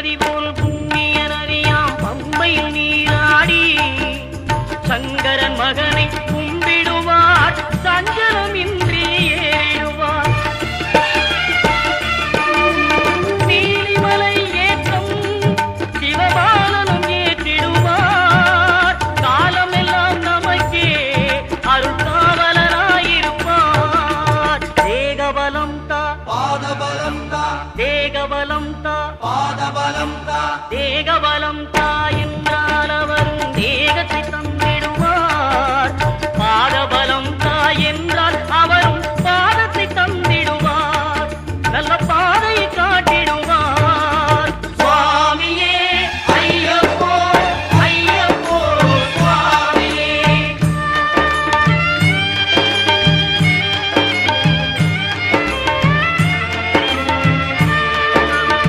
அறிவோல் బలంత పాద బలంత దేగ బలంత